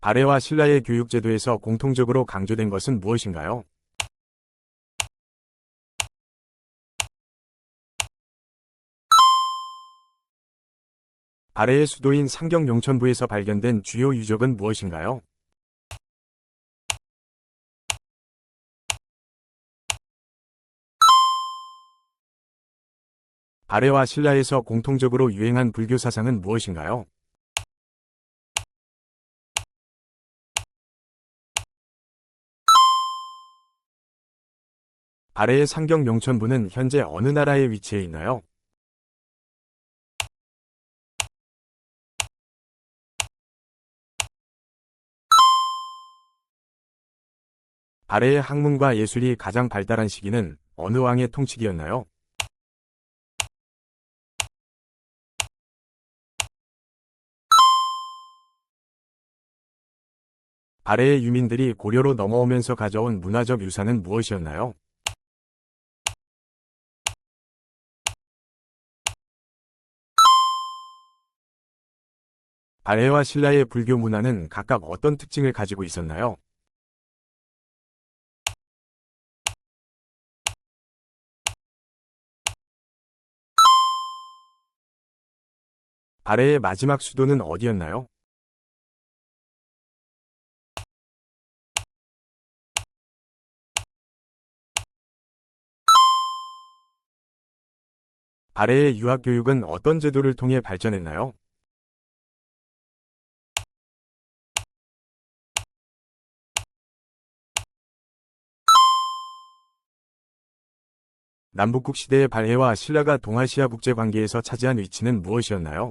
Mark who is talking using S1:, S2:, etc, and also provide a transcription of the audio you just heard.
S1: 아래와 신라의 교육제도에서 공통적으로 강조된 것은 무엇인가요? 아래의 수도인 상경 용천부에서 발견된 주요 유적은 무엇인가요? 아래와 신라에서 공통적으로 유행한 불교 사상은 무엇인가요? 아래의 상경 용천부는 현재 어느 나라에 위치해 있나요? 아래의 학문과 예술이 가장 발달한 시기는 어느 왕의 통치기였나요? 아래의 유민들이 고려로 넘어오면서 가져온 문화적 유산은 무엇이었나요? 아래와 신라의 불교 문화는 각각 어떤 특징을 가지고 있었나요? 아래의 마지막 수도는 어디였나요? 아래의 유학교육은 어떤 제도를 통해 발전했나요? 남북국 시대의 발해와 신라가 동아시아 국제 관계에서 차지한 위치는 무엇이었나요?